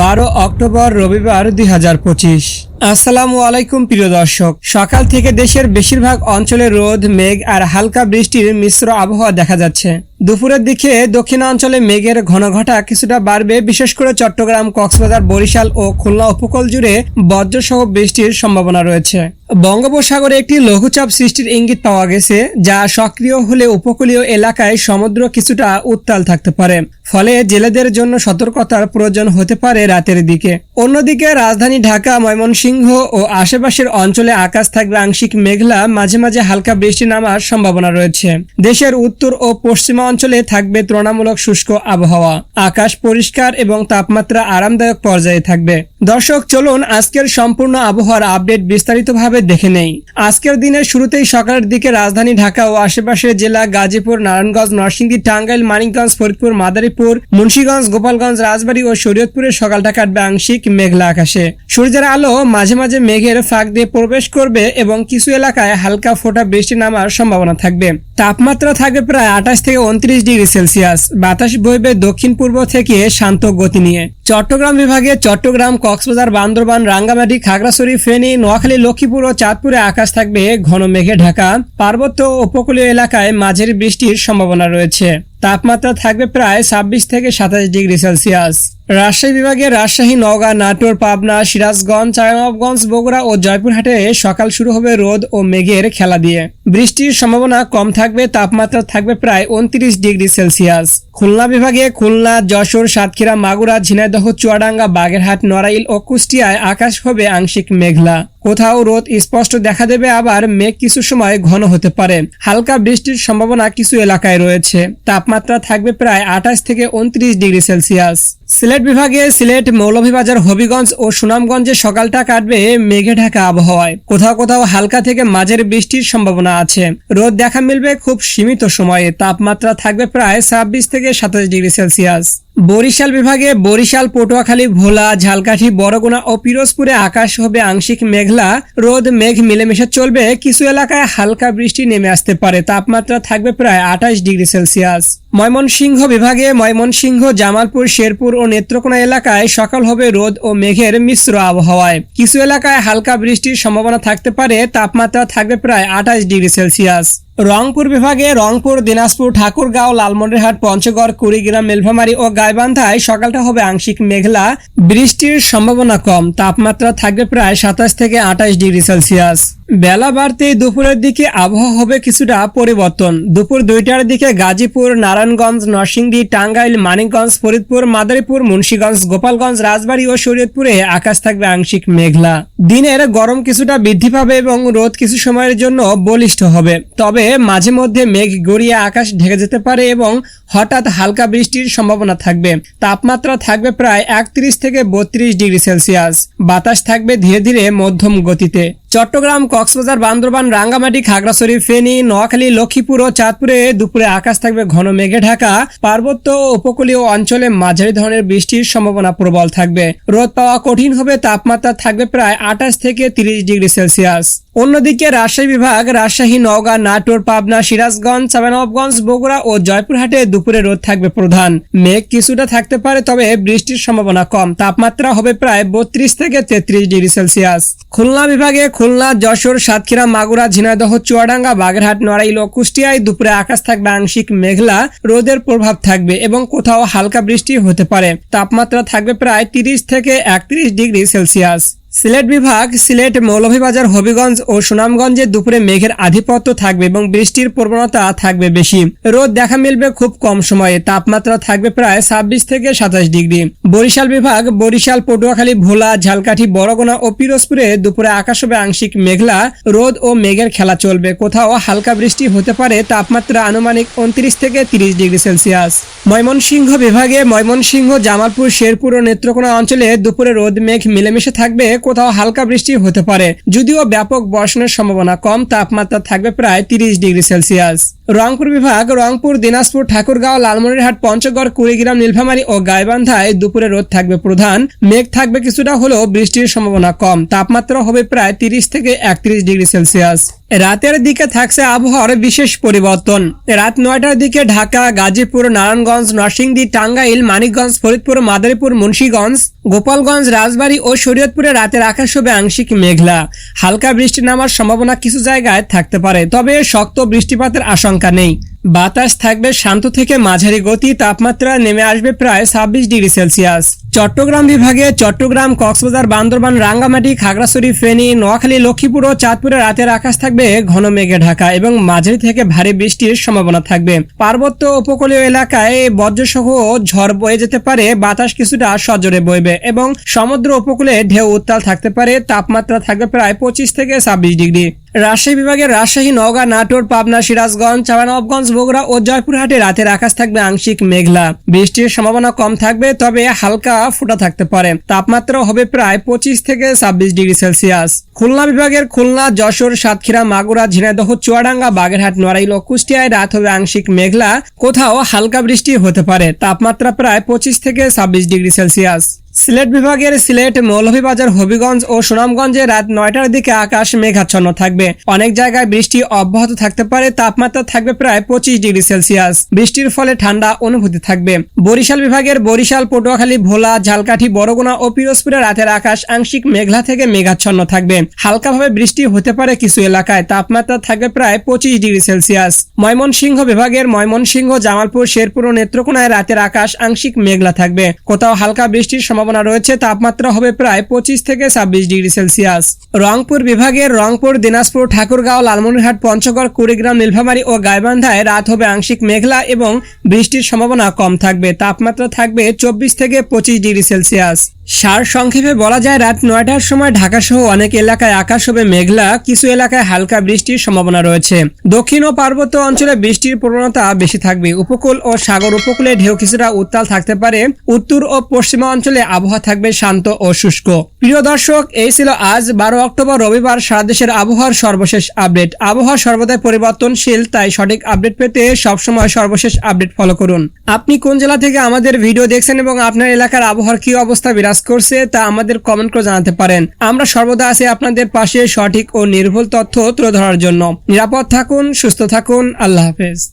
বারো অক্টোবর রবিবার দুই হাজার পঁচিশ। আসসালামু আলাইকুম প্রিয় দর্শক। সকাল থেকে দেশের বেশিরভাগ অঞ্চলে রোদ, মেঘ আর হালকা বৃষ্টির মিশ্র আবহাওয়া দেখা যাচ্ছে। দুপুরের দিকে দক্ষিণাঞ্চলে মেঘের ঘন ঘটা কিছুটা বাড়বে, বিশেষ করে চট্টগ্রাম, কক্সবাজার, বরিশাল ও খুলনা উপকূল জুড়ে বজ্রসহ বৃষ্টির সম্ভাবনা রয়েছে। বঙ্গোপসাগরে একটি লঘুচাপ সৃষ্টির ইঙ্গিত পাওয়া গেছে, যা সক্রিয় হলে উপকূলীয় এলাকায় সমুদ্র কিছুটা উত্তাল থাকতে পারে। ফলে জেলেদের জন্য সতর্কতার প্রয়োজন হতে পারে রাতের দিকে। অন্যদিকে রাজধানী ঢাকা, ময়মনসিংহ ও আশেপাশের অঞ্চলে আকাশ থাকবে আংশিক মেঘলা, মাঝে মাঝে হালকা বৃষ্টি নামার সম্ভাবনা রয়েছে। দেশের উত্তর ও পশ্চিমা অঞ্চলে থাকবে তুলনামূলক শুষ্ক আবহাওয়া। আকাশ পরিষ্কার এবং তাপমাত্রা আরামদায়ক পর্যায়ে থাকবে। দর্শক, চলুন আজকের সম্পূর্ণ আবহাওয়ার আপডেট বিস্তারিতভাবে দেখে নেই। আজকের দিনের শুরুতেই সকালের দিকে রাজধানী ঢাকা ও আশেপাশের জেলা গাজীপুর, নারায়ণগঞ্জ, নরসিংদী, টাঙ্গাইল, মানিকগঞ্জ, ফরিদপুর, মাদারীপুর, মুন্সীগঞ্জ, গোপালগঞ্জ, রাজবাড়ী ও শরীয়তপুরের সকালটা কাটবে আংশিক মেঘলা আকাশে। সূর্যের আলো মাঝে মাঝে মেঘের ফাঁক দিয়ে প্রবেশ করবে এবং কিছু এলাকায় হালকা ফোঁটা বৃষ্টি নামার সম্ভাবনা থাকবে। তাপমাত্রা থাকবে প্রায় আঠাশ থেকে উনত্রিশ ডিগ্রি সেলসিয়াস। বাতাস বইবে দক্ষিণ পূর্ব থেকে শান্ত গতি নিয়ে। চট্টগ্রাম বিভাগে চট্টগ্রাম, কক্সবাজার, বান্দরবান, রাঙ্গামাটি, খাগড়াছড়ি, ফেনী, নোয়াখালী, লক্ষ্মীপুর ও চাঁদপুরে আকাশ থাকবে ঘন মেঘে ঢাকা। পার্বত্য উপকূলীয় এলাকায় মাঝের বৃষ্টির সম্ভাবনা রয়েছে। তাপমাত্রা থাকবে প্রায় ছাব্বিশ থেকে সাতাশ ডিগ্রি সেলসিয়াস। রাজশাহী বিভাগে রাজশাহী, নওগাঁ, নাটোর, পাবনা, সিরাজগঞ্জ চাঁপাইনবাবগঞ্জ বগুড়া ও জয়পুরহাটে সকাল শুরু হবে রোদ ও মেঘের খেলা দিয়ে। বৃষ্টির সম্ভাবনা কম থাকবে, তাপমাত্রা থাকবে প্রায় উনত্রিশ ডিগ্রি সেলসিয়াস। খুলনা বিভাগে খুলনা, যশোর, সাতক্ষীরা, মাগুরা, ঝিনাইদহ, চুয়াডাঙ্গা, বাগেরহাট, নড়াইল ও কুষ্টিয়ায় আকাশ হবে আংশিক মেঘলা। কোথাও রোদ স্পষ্ট দেখা দেবে, আবার মেঘ কিছু সময় ঘন হতে পারে। হালকা বৃষ্টির সম্ভাবনা কিছু এলাকায় রয়েছে। তাপমাত্রা থাকবে প্রায় আঠাশ থেকে উনত্রিশ ডিগ্রি সেলসিয়াস। সিলেট বিভাগে সিলেট মৌলভীবাজার, হবিগঞ্জ ও সুনামগঞ্জে সকালটা কাটবে মেঘে ঢাকা আবহাওয়ায়। কোথাও কোথাও হালকা থেকে মাঝের বৃষ্টির সম্ভাবনা আছে। রোদ দেখা মিলবে খুব সীমিত সময়ে। তাপমাত্রা থাকবে প্রায় ছাব্বিশ থেকে সাতাশ ডিগ্রি সেলসিয়াস। বরিশাল বিভাগে বরিশাল, পটুয়াখালী, ভোলা, ঝালকাঠি বরগুনা ও পিরোজপুরে আকাশ হবে আংশিক মেঘলা। রোদ, মেঘ মিলেমিশে চলবে। কিছু এলাকায় হালকা বৃষ্টি নেমে আসতে পারে। তাপমাত্রা থাকবে প্রায় আঠাশ ডিগ্রি সেলসিয়াস। ময়মনসিংহ বিভাগে ময়মনসিংহ, জামালপুর, শেরপুর ও নেত্রকোনা এলাকায় সকাল হবে রোদ ও মেঘের মিশ্র আবহাওয়ায়। কিছু এলাকায় হালকা বৃষ্টির সম্ভাবনা থাকতে পারে। তাপমাত্রা থাকবে প্রায় আঠাশ ডিগ্রি সেলসিয়াস। রংপুর বিভাগে রংপুর, দিনাজপুর, ঠাকুরগাঁও, লালমনিরহাট, পঞ্চগড়, কুড়িগ্রাম, মেলভামারি ও গাইবান্ধায় সকালটা হবে আংশিক মেঘলা। বৃষ্টির সম্ভাবনা কম। তাপমাত্রা থাকবে প্রায় সাতাশ থেকে আঠাশ ডিগ্রি সেলসিয়াস। বেলা বাড়তেই দুপুরের দিকে আবহাওয়া হবে কিছুটা পরিবর্তন। দুপুর দুইটার দিকে গাজীপুর, নারায়ণগঞ্জ, নরসিংদী, টাঙ্গাইল, মানিকগঞ্জ, ফরিদপুর, মাদারীপুর, মুন্সীগঞ্জ, গোপালগঞ্জ, রাজবাড়ী ও শরীয়তপুরে আকাশ থাকবে আংশিক মেঘলা। দিনের গরম কিছুটা বৃদ্ধি পাবে এবং রোদ কিছু সময়ের জন্য বলিষ্ঠ হবে। তবে মাঝে মধ্যে মেঘ গড়িয়ে আকাশ ঢেকে যেতে পারে এবং হঠাৎ হালকা বৃষ্টির সম্ভাবনা থাকবে। তাপমাত্রা থাকবে প্রায় একত্রিশ থেকে বত্রিশ ডিগ্রি সেলসিয়াস। বাতাস থাকবে ধীরে ধীরে মধ্যম গতিতে। চট্টগ্রাম, কক্সবাজার, বান্দরবান, রাঙ্গামাটি, খাগড়াছড়ি, ফেনী, নোয়াখালী, লক্ষ্মীপুর ও চাঁদপুরে দুপুরে আকাশ থাকবে ঘন মেঘে ঢাকা। পার্বত্য উপকূলীয় অঞ্চলে মাঝারি ধরনের বৃষ্টির সম্ভাবনা প্রবল থাকবে। রোদ পাওয়া কঠিন হবে, তাপমাত্রা থাকবে প্রায় আঠাশ থেকে তিরিশ ডিগ্রি সেলসিয়াস। অন্যদিকে রাজশাহী বিভাগ, রাজশাহী, নওগাঁ, নাটোর, পাবনা, সিরাজগঞ্জ চাঁপাইনবাবগঞ্জ বগুড়া ও জয়পুরহাটে দুপুরে রোদ থাকবে প্রধান। মেঘ কিছুটা থাকতে পারে, তবে বৃষ্টির সম্ভাবনা কম। তাপমাত্রা হবে প্রায় বত্রিশ থেকে তেত্রিশ ডিগ্রি সেলসিয়াস। খুলনা বিভাগে খুলনা, যশোর, সাতক্ষীরা, মাগুরা, ঝিনাইদহ, চুয়াডাঙ্গা, বাগেরহাট, নড়াইল ও কুষ্টিয়ায় দুপুরে আকাশ থাকবে আংশিক মেঘলা, রোদের প্রভাব থাকবে এবং কোথাও হালকা বৃষ্টি হতে পারে। তাপমাত্রা থাকবে প্রায় তিরিশ থেকে একত্রিশ ডিগ্রি সেলসিয়াস। সিলেট বিভাগ, সিলেট মৌলভীবাজার, হবিগঞ্জ ও সুনামগঞ্জে দুপুরে মেঘের আধিপত্য থাকবে এবং বৃষ্টির প্রবণতা থাকবে বেশি। রোদ দেখা মিলবে খুব কম সময়ে, তাপমাত্রা থাকবে প্রায় ছাব্বিশ থেকে সাতাশ ডিগ্রি। বরিশাল বিভাগ, বরিশাল, পটুয়াখালী, ভোলা, ঝালকাঠি বরগুনা ও পিরোজপুরে দুপুরে আকাশ হবে আংশিক মেঘলা, রোদ ও মেঘের খেলা চলবে। কোথাও হালকা বৃষ্টি হতে পারে, তাপমাত্রা আনুমানিক উনত্রিশ থেকে তিরিশ ডিগ্রি সেলসিয়াস। ময়মনসিংহ বিভাগে ময়মনসিংহ, জামালপুর, শেরপুর ও নেত্রকোনা অঞ্চলে দুপুরে রোদ, মেঘ মিলেমিশে থাকবে কোথাও হালকা বৃষ্টি হতে পারে। যদিও ব্যাপক বর্ষণের সম্ভাবনা কম, তাপমাত্রা থাকবে প্রায় তিরিশ ডিগ্রি সেলসিয়াস। রংপুর বিভাগ, রংপুর, দিনাজপুর, ঠাকুরগাঁও, লালমনিরহাট, পঞ্চগড়, কুড়িগ্রাম, নীলফামারী ও গাইবান্ধায় দুপুরে রোদ থাকবে প্রধান। মেঘ থাকবে কিছুটা হলেও বৃষ্টির সম্ভাবনা কম। তাপমাত্রা হবে প্রায় তিরিশ থেকে একত্রিশ ডিগ্রি সেলসিয়াস। রাতের দিকে থাকছে আবহাওয়ার বিশেষ পরিবর্তন। রাত নয়টার দিকে ঢাকা, গাজীপুর, নারায়ণগঞ্জ, নরসিংদী, টাঙ্গাইল, মানিকগঞ্জ, ফরিদপুর, মাদারীপুর, মুন্সীগঞ্জ, গোপালগঞ্জ, রাজবাড়ী ও শরীয়তপুরে রাতের আকাশ হবে আংশিক মেঘলা। হালকা বৃষ্টি নামার সম্ভাবনা কিছু জায়গায় থাকতে পারে, তবে শক্ত বৃষ্টিপাতের আশঙ্কা নেই। বাতাস থাকবে শান্ত থেকে মাঝারি গতি, তাপমাত্রা নেমে আসবে প্রায় ছাব্বিশ ডিগ্রি সেলসিয়াস। চট্টগ্রাম বিভাগে চট্টগ্রাম, কক্সবাজার, বান্দরবান, রাঙ্গামাটি, খাগড়াছড়ি, ফেনী, নোয়াখালী, লক্ষ্মীপুর ও চাঁদপুরে রাতের আকাশ থাকবে ঘন মেঘে ঢাকা এবং মাঝারি থেকে ভারী বৃষ্টির সম্ভাবনা থাকবে। পার্বত্য উপকূলীয় এলাকায় বজ্রসহ ঝড় বয়ে যেতে পারে, বাতাস কিছুটা সজোরে বইবে এবং সমুদ্র উপকূলে ঢেউ উত্তাল থাকতে পারে, তাপমাত্রা থাকবে প্রায় পঁচিশ থেকে ছাব্বিশ ডিগ্রি। রাজশাহী বিভাগের রাজশাহী, নওগাঁ, নাটোর, পাবনা, সিরাজগঞ্জ, চাঁপানবাবগঞ্জ, বগুড়া ও জয়পুরহাটে রাতের আকাশ থাকবে আংশিক মেঘলা। বৃষ্টির সম্ভাবনা কম থাকবে, তবে হালকা ফোঁটা থাকতে পারে। তাপমাত্রা হবে প্রায় পঁচিশ থেকে ছাব্বিশ ডিগ্রি সেলসিয়াস। খুলনা বিভাগের খুলনা, যশোর, সাতক্ষীরা, মাগুরা, ঝিনাইদহ, চুয়াডাঙ্গা, বাগেরহাট নড়াইল ও কুষ্টিয়ায় রাত হবে আংশিক মেঘলা। কোথাও হালকা বৃষ্টি হতে পারে। তাপমাত্রা প্রায় পঁচিশ থেকে ছাব্বিশ ডিগ্রি সেলসিয়াস। সিলেট বিভাগের সিলেট মৌলভীবাজার, হবিগঞ্জ ও সুনামগঞ্জে রাত নয়টার দিকে আকাশ মেঘাচ্ছন্ন থাকবে। অনেক জায়গায় বৃষ্টি অব্যাহত থাকতে পারে, তাপমাত্রা থাকবে প্রায় পঁচিশ ডিগ্রি সেলসিয়াস। বৃষ্টির ফলে ঠান্ডা অনুভূতি থাকবে। বরিশাল বিভাগের বরিশাল, পটুয়াখালী, ভোলা, ঝালকাঠি বরগুনা ও পিরোজপুরে রাতের আকাশ আংশিক মেঘলা থেকে মেঘাচ্ছন্ন থাকবে। হালকাভাবে বৃষ্টি হতে পারে কিছু এলাকায়, তাপমাত্রা থাকবে প্রায় পঁচিশ ডিগ্রি সেলসিয়াস। ময়মনসিংহ বিভাগের ময়মনসিংহ, জামালপুর, শেরপুর ও নেত্রকোনায় রাতের আকাশ আংশিক মেঘলা থাকবে। কোথাও হালকা বৃষ্টির সম্ভাবনা রয়েছে, তাপমাত্রা হবে প্রায় পঁচিশ থেকে ছাব্বিশ ডিগ্রি সেলসিয়াস। রংপুর বিভাগের রংপুর, দিনাজপুর, ঠাকুরগাঁও, লালমনিরহাট, পঞ্চগড়, কুড়িগ্রাম, নীলফামারী ও গাইবান্ধায় রাত হবে আংশিক মেঘলা এবং বৃষ্টির সম্ভাবনা কম থাকবে। তাপমাত্রা থাকবে চব্বিশ থেকে পঁচিশ ডিগ্রি সেলসিয়াস। সার সংক্ষেপে বলা যায়, রাত নয়টার সময় ঢাকা সহ অনেক এলাকায় আকাশ হবে মেঘলা। কিছু এলাকায় হালকা বৃষ্টির সম্ভাবনা রয়েছে। দক্ষিণ ও পার্বত্য অঞ্চলে বৃষ্টির প্রবণতা বেশি থাকবে। উপকূল ও সাগর উপকূলে ঢেউ কিছুটা উত্তাল থাকতে পারে। উত্তর ও পশ্চিমা অঞ্চলে আবহাওয়া থাকবে শান্ত ও শুষ্ক। প্রিয় দর্শক, এই ছিল আজ, বারো অক্টোবর, রবিবার সারা দেশের আবহাওয়ার সর্বশেষ আপডেট। আবহাওয়া সর্বদাই পরিবর্তনশীল, তাই সঠিক আপডেট পেতে সবসময় সর্বশেষ আপডেট ফলো করুন। আপনি কোন জেলা থেকে আমাদের ভিডিও দেখছেন এবং আপনার এলাকার আবহাওয়ার কি অবস্থা, বিরাজ করছে তা আমাদের কমেন্ট করে জানাতে পারেন। আমরা সর্বদা আছি আপনাদের পাশে সঠিক ও নির্ভুল তথ্য তুলে ধরার জন্য। নিরাপদ থাকুন, সুস্থ থাকুন, আল্লাহ হাফেজ।